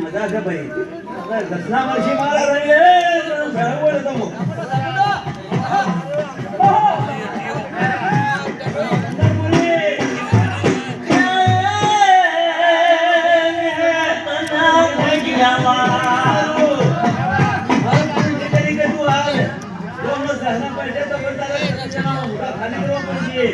મજા છે ભાઈ. દસના વર્ષે મારા છીએ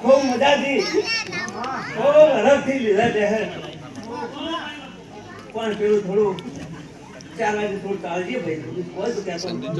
ખૂબ મજાથી ખૂબ હરખથી લીધા છે. પણ પેલું થોડું વાગે થોડું ચાલજે ભાઈ. કોઈ તો કહેતો નથી.